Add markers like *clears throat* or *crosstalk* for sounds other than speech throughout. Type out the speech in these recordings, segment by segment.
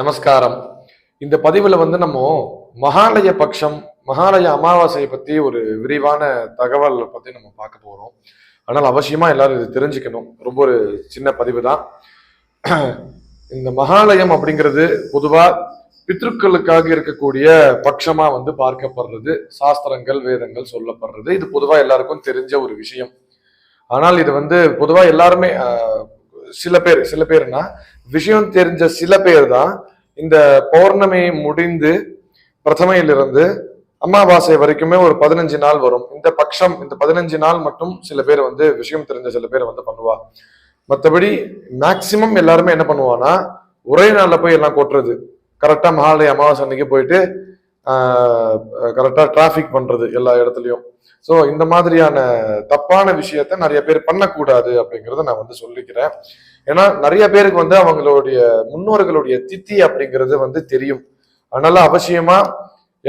நமஸ்காரம். இந்த பதிவுல வந்து நம்ம மகாலய பட்சம் மகாலய அமாவாசையை பத்தி ஒரு விரிவான தகவல் பத்தி நம்ம பார்க்க போறோம். ஆனால் அவசியமா எல்லாரும் இது தெரிஞ்சுக்கணும். ரொம்ப ஒரு சின்ன பதிவு தான் இந்த மகாலயம் அப்படிங்கிறது பொதுவா பித்ருக்களுக்காக இருக்கக்கூடிய பட்சமா வந்து பார்க்கப்படுறது சாஸ்திரங்கள் வேதங்கள் சொல்லப்படுறது. இது பொதுவா எல்லாருக்கும் தெரிஞ்ச ஒரு விஷயம். ஆனால் இது வந்து பொதுவா எல்லாருமே சில பேர் சில பேர்னா விஷயம் தெரிஞ்ச சில பேர் தான் இந்த பௌர்ணமி முடிந்து பிரதமையிலிருந்து அமாவாசை வரைக்குமே ஒரு பதினஞ்சு நாள் வரும். இந்த பட்சம் இந்த பதினஞ்சு நாள் மட்டும் சில பேர் வந்து விஷயம் தெரிஞ்ச சில பேர் வந்து பண்ணுவா. மற்றபடி மேக்சிமம் எல்லாருமே என்ன பண்ணுவானா ஒரே நாளில் போய் எல்லாம் கொட்டுறது. கரெக்டாக மகாலய அமாவாசை அன்னைக்கு போயிட்டு கரெக்டாக டிராஃபிக் பண்ணுறது எல்லா இடத்துலையும். ஸோ இந்த மாதிரியான தப்பான விஷயத்த நிறைய பேர் பண்ணக்கூடாது அப்படிங்கிறத நான் வந்து சொல்லிக்கிறேன். ஏன்னா நிறைய பேருக்கு வந்து அவங்களுடைய முன்னோர்களுடைய தித்தி அப்படிங்கிறது வந்து தெரியும். அதனால அவசியமா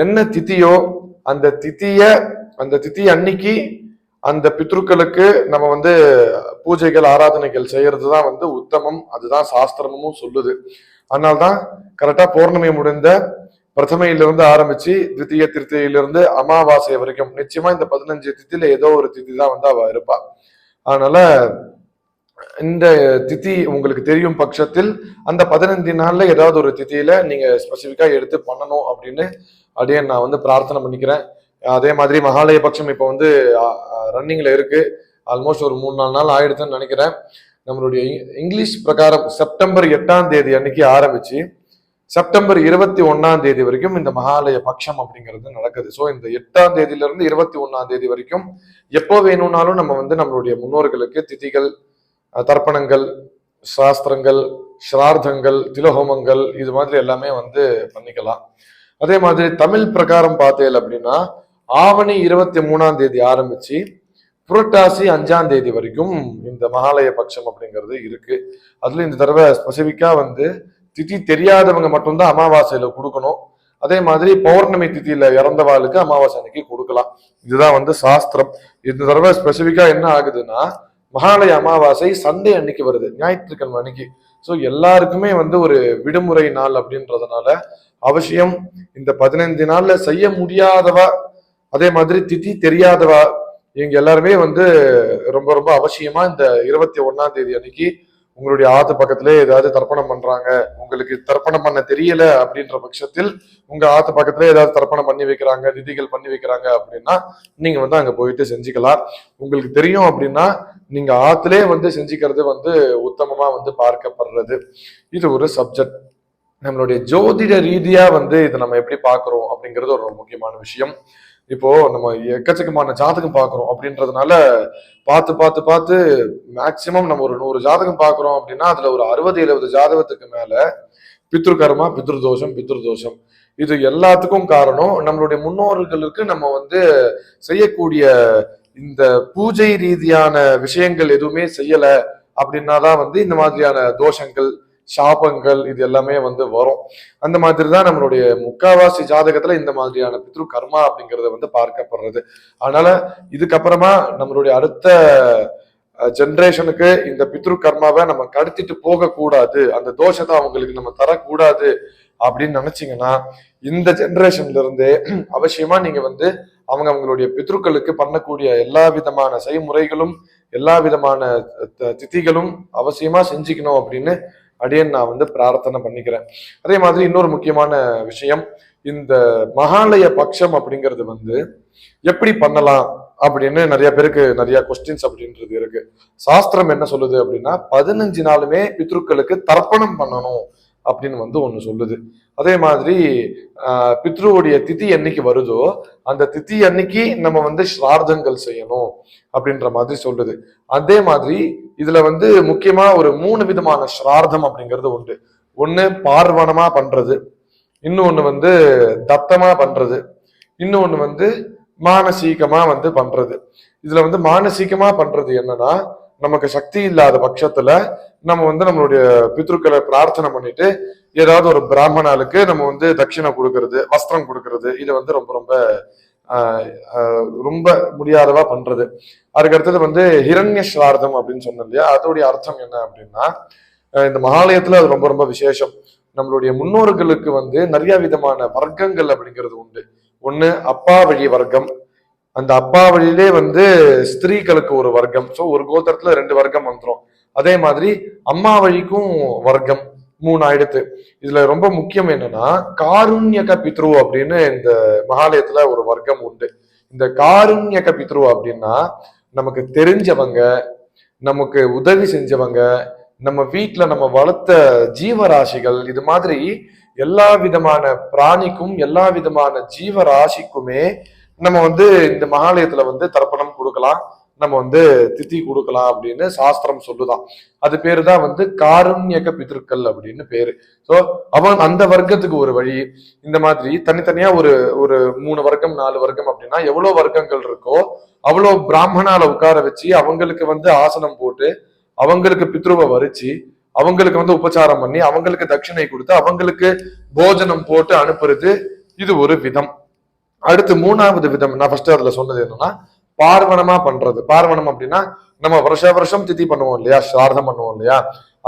என்ன தித்தியோ அந்த தித்திய அந்த தித்தி அன்னைக்கு அந்த பித்ருக்களுக்கு நம்ம வந்து பூஜைகள் ஆராதனைகள் செய்யறது தான் வந்து உத்தமம். அதுதான் சாஸ்திரமும் சொல்லுது. அதனால்தான் கரெக்டாக பௌர்ணமி முடிந்த பிரதமையிலிருந்து ஆரம்பிச்சு தித்திய திருத்தியிலிருந்து அமாவாசை வரைக்கும். நிச்சயமா இந்த பதினஞ்சு தித்தியில ஏதோ ஒரு திதி தான் வந்து அவ இருப்பா. அதனால இந்த திதி உங்களுக்கு தெரியும் பட்சத்தில் அந்த பதினஞ்சு நாள்ல ஏதாவது ஒரு திதியில நீங்க ஸ்பெசிஃபிக்கா எடுத்து பண்ணணும் அப்படின்னு அப்படியே நான் வந்து பிரார்த்தனை பண்ணிக்கிறேன். அதே மாதிரி மகாலய பட்சம் இப்போ வந்து ரன்னிங்ல இருக்கு. ஆல்மோஸ்ட் ஒரு மூணு நாலு நாள் ஆயிடுதுன்னு நினைக்கிறேன். நம்மளுடைய இங்கிலீஷ் பிரகாரம் செப்டம்பர் எட்டாம் தேதி அன்னைக்கு ஆரம்பிச்சு செப்டம்பர் இருபத்தி ஒன்னாம் தேதி வரைக்கும் இந்த மகாலய பட்சம் அப்படிங்கிறது நடக்குது. ஸோ இந்த எட்டாம் தேதியில இருந்து இருபத்தி ஒன்னாம் தேதி வரைக்கும் எப்போ வேணும்னாலும் நம்ம வந்து நம்மளுடைய முன்னோர்களுக்கு திதிகள் தர்ப்பணங்கள் சாஸ்திரங்கள் ஸ்ரார்த்தங்கள் திலஹோமங்கள் இது மாதிரி எல்லாமே வந்து பண்ணிக்கலாம். அதே மாதிரி தமிழ் பிரகாரம் பார்த்தேன் அப்படின்னா ஆவணி இருபத்தி மூணாம் தேதி ஆரம்பிச்சு புரட்டாசி அஞ்சாம் தேதி வரைக்கும் இந்த மகாலய பட்சம் அப்படிங்கிறது இருக்கு. அதுல இந்த தடவை ஸ்பெசிஃபிக்கா வந்து திதி தெரியாதவங்க மட்டும்தான் அமாவாசையில கொடுக்கணும். அதே மாதிரி பௌர்ணமி திதியில இறந்தவாளுக்கு அமாவாசை அன்னைக்கு கொடுக்கலாம். இதுதான் வந்து சாஸ்திரம். இந்த தடவை ஸ்பெசிஃபிக்கா என்ன ஆகுதுன்னா மகாலய அமாவாசை சண்டே அன்னைக்கு வருது ஞாயிற்றுக்கிழமை அன்னைக்கு. ஸோ எல்லாருக்குமே வந்து ஒரு விடுமுறை நாள் அப்படின்றதுனால அவசியம் இந்த பதினைந்து நாள்ல செய்ய முடியாதவா அதே மாதிரி திதி தெரியாதவா இவங்க எல்லாருமே வந்து ரொம்ப ரொம்ப அவசியமா இந்த இருபத்தி ஒன்னாம் தேதி அன்னைக்கு உங்களுடைய ஆத்து பக்கத்திலே ஏதாவது தர்ப்பணம் பண்றாங்க உங்களுக்கு தர்ப்பணம் பண்ண தெரியல அப்படின்ற பட்சத்தில் உங்க ஆத்து பக்கத்துல ஏதாவது தர்ப்பணம் பண்ணி வைக்கிறாங்க திதிகள் பண்ணி வைக்கிறாங்க அப்படின்னா நீங்க வந்து அங்க போயிட்டு செஞ்சுக்கலாம். உங்களுக்கு தெரியும் அப்படின்னா நீங்க ஆத்திலே வந்து செஞ்சுக்கிறது வந்து உத்தமமா வந்து பார்க்கப்படுறது. இது ஒரு சப்ஜெக்ட் நம்மளுடைய ஜோதிட ரீதியா வந்து இதை நம்ம எப்படி பாக்குறோம் அப்படிங்கிறது ஒரு முக்கியமான விஷயம். இப்போ நம்ம எக்கச்சக்கமான ஜாதகம் பார்க்குறோம் அப்படின்றதுனால பார்த்து பார்த்து பார்த்து மேக்சிமம் நம்ம ஒரு நூறு ஜாதகம் பார்க்குறோம் அப்படின்னா அதுல ஒரு அறுபது எழுபது ஜாதகத்துக்கு மேல பித்ருகர்மா பித்ருதோஷம் பித்ருதோஷம். இது எல்லாத்துக்கும் காரணம் நம்மளுடைய முன்னோர்களுக்கு நம்ம வந்து செய்யக்கூடிய இந்த பூஜை ரீதியான விஷயங்கள் எதுவுமே செய்யல அப்படின்னா தான் வந்து இந்த மாதிரியான தோஷங்கள் சாபங்கள் இது எல்லாமே வந்து வரும். அந்த மாதிரி தான் நம்மளுடைய முக்காவாசி ஜாதகத்துல இந்த மாதிரியான பித்ரு கர்மா அப்படிங்கிறத வந்து பார்க்கப்படுறது. அதனால இதுக்கப்புறமா நம்மளுடைய அடுத்த ஜென்ரேஷனுக்கு இந்த பித்ரு கர்மாவை நம்ம கடத்திட்டு போக கூடாது அந்த தோஷத்தை அவங்களுக்கு நம்ம தரக்கூடாது அப்படின்னு நினைச்சீங்கன்னா இந்த ஜென்ரேஷன்ல இருந்தே *clears throat* அவசியமா நீங்க வந்து அவங்க அவங்களுடைய பித்ருக்களுக்கு பண்ணக்கூடிய எல்லா விதமான செய்முறைகளும் எல்லா விதமான திதிகளும் அவசியமா செஞ்சுக்கணும் அப்படின்னு அடியன் நான் வந்து பிரார்த்தனை பண்ணிக்கிறேன். அதே மாதிரி இன்னொரு முக்கியமான விஷயம் இந்த மகாலய பட்சம் அப்படிங்கிறது வந்து எப்படி பண்ணலாம் அப்படின்னு நிறைய பேருக்கு நிறைய கொஸ்டின்ஸ் அப்படின்றது இருக்கு. சாஸ்திரம் என்ன சொல்லுது அப்படின்னா பதினஞ்சு நாளுமே பித்ருக்களுக்கு தர்ப்பணம் பண்ணணும். அப்படின்னு வந்து ஒன்று சொல்லுது. அதே மாதிரி பித்ருவோடைய பித்ருவுடைய திதி என்னைக்கு வருதோ அந்த திதி அன்னைக்கு நம்ம வந்து ஸ்ரார்த்தங்கள் செய்யணும் அப்படின்ற மாதிரி சொல்லுது. அதே மாதிரி இதுல வந்து முக்கியமா ஒரு மூணு விதமான ஸ்ரார்த்தம் அப்படிங்கிறது உண்டு. ஒன்று பார்வணமா பண்றது. இன்னொன்று வந்து தத்தமா பண்றது. இன்னொன்று வந்து மானசீகமா வந்து பண்றது. இதுல வந்து மானசீகமா பண்றது என்னன்னா நமக்கு சக்தி இல்லாத பட்சத்துல நம்ம வந்து நம்மளுடைய பித்ருக்களை பிரார்த்தனை பண்ணிட்டு ஏதாவது ஒரு பிராமணாளுக்கு நம்ம வந்து தட்சிணை கொடுக்கறது வஸ்திரம் கொடுக்கறது இது வந்து ரொம்ப ரொம்ப ரொம்ப முடியாதவா பண்றது. அதுக்கு அடுத்தது வந்து ஹிரண்ய ஸ்ரார்த்தம் அப்படின்னு சொன்னோம் இல்லையா? அதோடைய அர்த்தம் என்ன அப்படின்னா இந்த மகாலயத்துல அது ரொம்ப ரொம்ப விசேஷம். நம்மளுடைய முன்னோர்களுக்கு வந்து நிறைய விதமான வர்க்கங்கள் அப்படிங்கிறது உண்டு. ஒண்ணு அப்பா வழி வர்க்கம் அந்த அப்பா வழியிலே வந்து ஸ்திரீகளுக்கு ஒரு வர்க்கம். ஸோ ஒரு கோத்திரத்துல ரெண்டு வர்க்கம் வந்துடும் அதே மாதிரி அம்மா வழிக்கும் வர்க்கம் மூணு ஆயிடுத்து. இதுல ரொம்ப முக்கியம் என்னன்னா காருண்யக பித்ரு அப்படின்னு இந்த மகாலயத்துல ஒரு வர்க்கம் உண்டு. இந்த காருண்யக பித்ரு அப்படின்னா நமக்கு தெரிஞ்சவங்க நமக்கு உதவி செஞ்சவங்க நம்ம வீட்டில் நம்ம வளர்த்த ஜீவராசிகள் இது மாதிரி எல்லா விதமான பிராணிக்கும் எல்லா விதமான ஜீவராசிக்குமே நம்ம வந்து இந்த மகாலயத்துல வந்து தர்ப்பணம் கொடுக்கலாம் நம்ம வந்து திதி கொடுக்கலாம் அப்படின்னு சாஸ்திரம் சொல்லுதான் அது பேரு தான் வந்து காருண்யக பிதற்கள் அப்படின்னு பேரு. ஸோ அவன் அந்த வர்க்கத்துக்கு ஒரு வழி. இந்த மாதிரி தனித்தனியா ஒரு ஒரு மூணு வர்க்கம் நாலு வர்க்கம் அப்படின்னா எவ்வளவு வர்க்கங்கள் இருக்கோ அவ்வளோ பிராமணால உட்கார வச்சு அவங்களுக்கு வந்து ஆசனம் போட்டு அவங்களுக்கு பித்ருவை வரிச்சு அவங்களுக்கு வந்து உபச்சாரம் பண்ணி அவங்களுக்கு தட்சிணை கொடுத்து அவங்களுக்கு போஜனம் போட்டு அனுப்புறது இது ஒரு விதம். அடுத்து மூணாவது விதம் நான் ஃபர்ஸ்ட் அதுல சொன்னது என்னன்னா பார்வணமா பண்றது. பார்வணம் அப்படின்னா நம்ம வருஷ வருஷம் திதி பண்ணுவோம் இல்லையா? சிரார்த்தம் பண்ணுவோம் இல்லையா?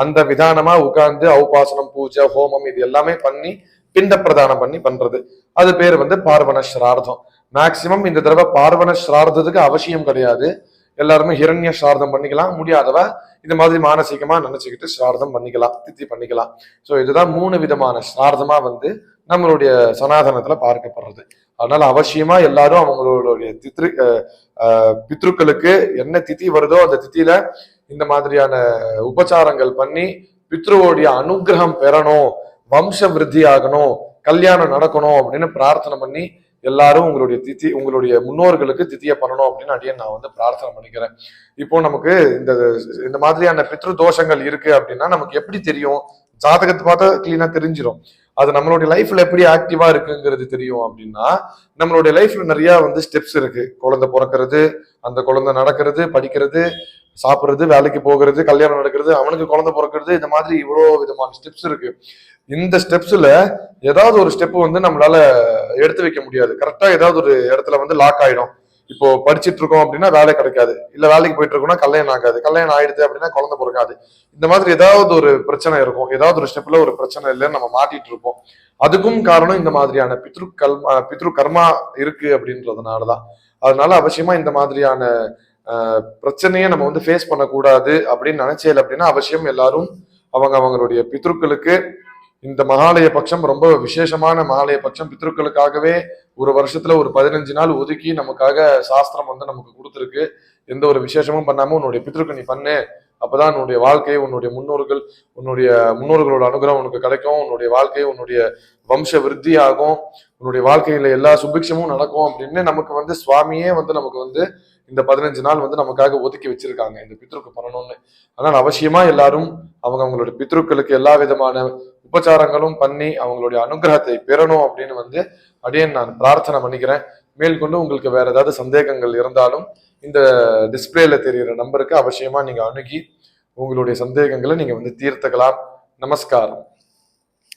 அந்த விதானமா உட்கார்ந்து அவுபாசனம் பூஜை ஹோமம் இது எல்லாமே பண்ணி பிண்ட பிரதானம் பண்ணி பண்றது. அது பேர் வந்து பார்வண ஸ்ரார்த்தம். மேக்சிமம் இந்த தடவை பார்வண ஸ்ரார்த்தத்துக்கு அவசியம் கிடையாது. எல்லாருமே ஹிரண்ய ஸ்ரார்த்தம் பண்ணிக்கலாம். முடியாதவ இந்த மாதிரி மானசீகமா நினைச்சுக்கிட்டு சிரார்த்தம் பண்ணிக்கலாம் தித்தி பண்ணிக்கலாம். ஸோ இதுதான் மூணு விதமான ஸ்ரார்த்தமா வந்து நம்மளுடைய சனாதனத்துல பார்க்கப்படுறது. அதனால அவசியமா எல்லாரும் அவங்களுடைய தித்ரு பித்ருக்களுக்கு என்ன திதி வருதோ அந்த திதியில இந்த மாதிரியான உபச்சாரங்கள் பண்ணி பித்ருவோடைய அனுகிரகம் பெறணும் வம்ச விருத்தி ஆகணும் கல்யாணம் நடக்கணும் அப்படின்னு பிரார்த்தனை பண்ணி எல்லாரும் உங்களுடைய திதி உங்களுடைய முன்னோர்களுக்கு தித்தியை பண்ணணும் அப்படின்னு அடியே நான் வந்து பிரார்த்தனை பண்ணிக்கிறேன். இப்போ நமக்கு இந்த இந்த மாதிரியான பித்ரு தோஷங்கள் இருக்கு அப்படின்னா நமக்கு எப்படி தெரியும்? ஜாதகத்தை பார்த்தா கிளீனா தெரிஞ்சிடும் அது நம்மளுடைய லைஃப்ல எப்படி ஆக்டிவா இருக்குங்கிறது தெரியும் அப்படின்னா நம்மளுடைய லைஃப்ல நிறைய வந்து ஸ்டெப்ஸ் இருக்கு. குழந்தை பிறக்கிறது அந்த குழந்தை நடக்கிறது படிக்கிறது சாப்பிடுறது வேலைக்கு போகிறது கல்யாணம் நடக்கிறது அவனுக்கு குழந்தை பிறக்கிறது இந்த மாதிரி இவ்வளோ விதமான ஸ்டெப்ஸ் இருக்கு. இந்த ஸ்டெப்ஸ்ல ஏதாவது ஒரு ஸ்டெப் வந்து நம்மளால எடுத்து வைக்க முடியாது. கரெக்டா ஏதாவது ஒரு இடத்துல வந்து லாக் ஆயிடும். இப்போ படிச்சிட்டு இருக்கோம் அப்படின்னா வேலை கிடைக்காது. இல்ல வேலைக்கு போயிட்டு இருக்கோம்னா கல்யாணம் ஆகாது. கல்யாணம் ஆயிடுது அப்படின்னா குழந்தை பிறக்காது. இந்த மாதிரி ஏதாவது ஒரு பிரச்சனை இருக்கும். ஏதாவது ஒரு ஸ்டெப்ல ஒரு பிரச்சனை இல்லைன்னு நம்ம மாட்டிட்டு இருப்போம். அதுக்கும் காரணம் இந்த மாதிரியான பித்ரு கல்மா பித்ரு கர்மா இருக்கு அப்படின்றதுனாலதான். அதனால அவசியமா இந்த மாதிரியான பிரச்சனையை நம்ம வந்து ஃபேஸ் பண்ணக்கூடாது அப்படின்னு நினைச்சேன் அப்படின்னா அவசியம் எல்லாரும் அவங்க அவங்களுடைய பித்ருக்களுக்கு இந்த மகாலய பட்சம் ரொம்ப விசேஷமான மகாலய பட்சம் பித்ருக்களுக்காகவே ஒரு வருஷத்துல ஒரு பதினஞ்சு நாள் ஒதுக்கி நமக்காக சாஸ்திரம் வந்து நமக்கு கொடுத்துருக்கு. எந்த ஒரு விசேஷமும் பண்ணாம உன்னுடைய பித்ருக்கு நீ பண்ணு. அப்பதான் உன்னுடைய வாழ்க்கை உன்னுடைய முன்னோர்கள் உன்னுடைய முன்னோர்களோட அனுகிரகம் உனக்கு கிடைக்கும். உன்னுடைய வாழ்க்கை உன்னுடைய வம்ச விருத்தி ஆகும். உன்னுடைய வாழ்க்கையில எல்லா சுபிக்ஷமும் நடக்கும் அப்படின்னு நமக்கு வந்து சுவாமியே வந்து நமக்கு வந்து இந்த பதினஞ்சு நாள் வந்து நமக்காக ஒதுக்கி வச்சிருக்காங்க. இந்த பித்ருக்கு பண்ணணும்னு. ஆனால் அவசியமா எல்லாரும் அவங்க அவங்களோட பித்ருக்களுக்கு எல்லா விதமான உபச்சாரங்களும் பண்ணி அவங்களுடைய அனுகிரகத்தை பெறணும் அப்படின்னு வந்து அடியேன் நான் பிரார்த்தனை பண்ணிக்கிறேன். மேற்கொண்டு உங்களுக்கு வேற ஏதாவது சந்தேகங்கள் இருந்தாலும் இந்த டிஸ்பிளேல தெரிகிற நம்பருக்கு அவசியமா நீங்க அணுகி உங்களுடைய சந்தேகங்களை நீங்க வந்து தீர்த்துக்கலாம். நமஸ்காரம்.